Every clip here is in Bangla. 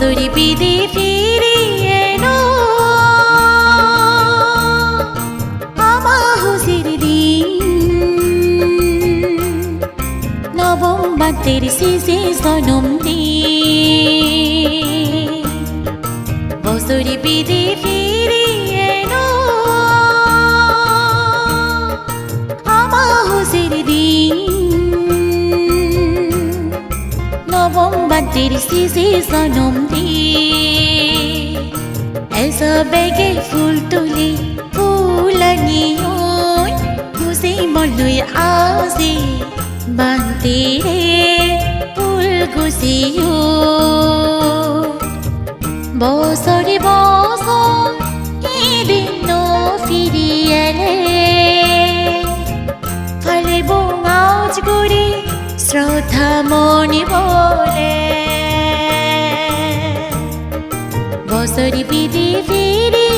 বছরে বিদে ফিরিয়ে এলো আমা হুজির দিন। নবম বাতের বছরে বিদে বাদ্যের শেষে জনম এসা বেগে ফুল তুলি ফুল নিয়ন খুশি মলুই আসি বান্তি ফুল গুছিও বছরে বছর শ্রদ্ধা মনে বলে। বছরি বিধি ফিরে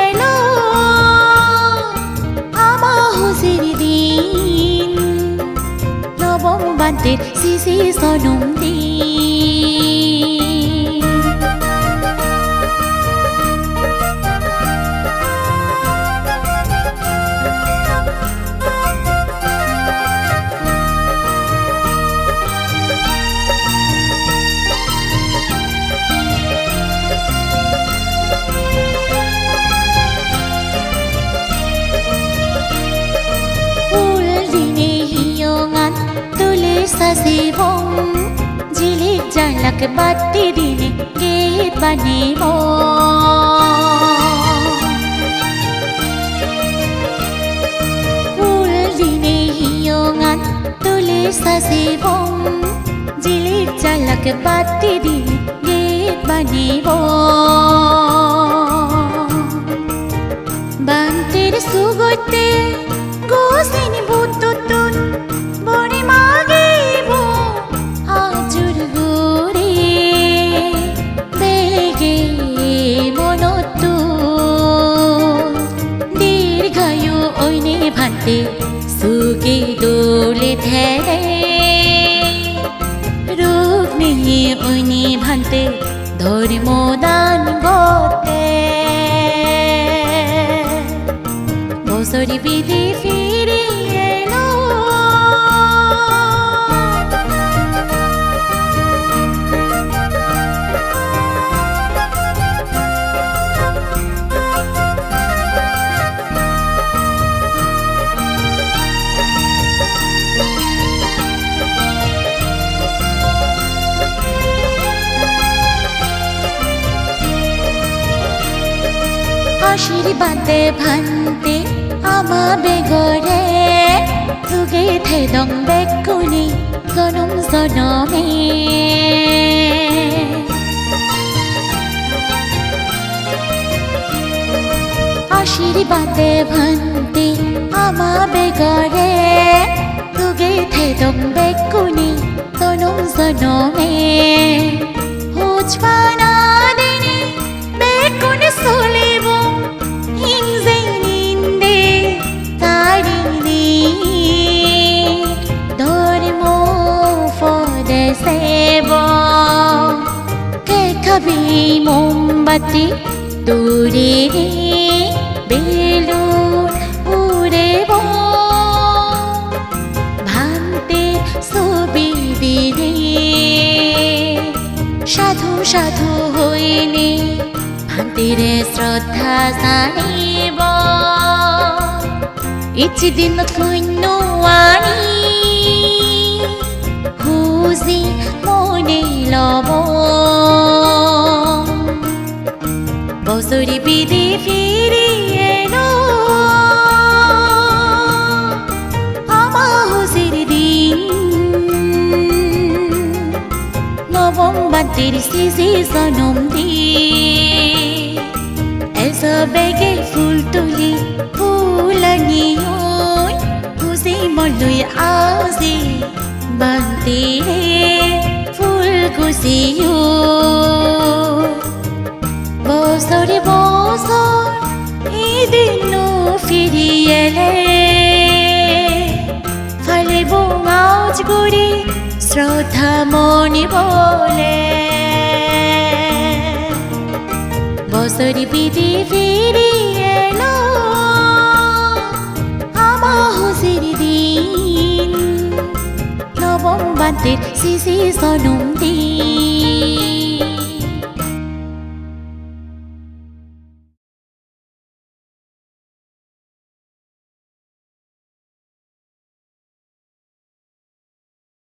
এলো আমা হুসির দিন। নবম বান্তের শিশি সনম দিন। জীবন জিলি জানলাক বাতি দিনে কে বানিব? ফুল দিনে হিয়ঙান তুলে সাজিব জিলি জানলাক বাতি দিনে কে বানিব? বান্তের সুগতে সুগে দোলে ধেরে রোগ নিয়ে উনি ভান্তে ধর্ম দান গতে বছরি বিধি আশীর্বাদে ভান্তে আমা বেগরে তুগে থেদং বেকুনি জনম জনমে। আশীর্বাদে ভান্তে আমা বেগরে তুগে থেদং বেকুনি জনম জনমে। খাবি মোমবাতি দূরে রে বেলুন উড়েব ভান্তে ছবি দিনে সাধু সাধু হইনি ভান্তিরে শ্রদ্ধা জানিব ইচি দিন শূন্য আনি খুজি মনে লব বাদ্যের শেষে জনম দিয়ে এসা বেগে ফুল তুলি ফুল নিয়ন খুশি মলুই আসি বান্তি ফুল খুশিও বছরে বছর এদিন ফিরিয়ে শ্রদ্ধা মনে বলে। বছর পিজি ফিরিয়ে আমা হুসির দিন। নবম বান্তের সিসি সনম দিন।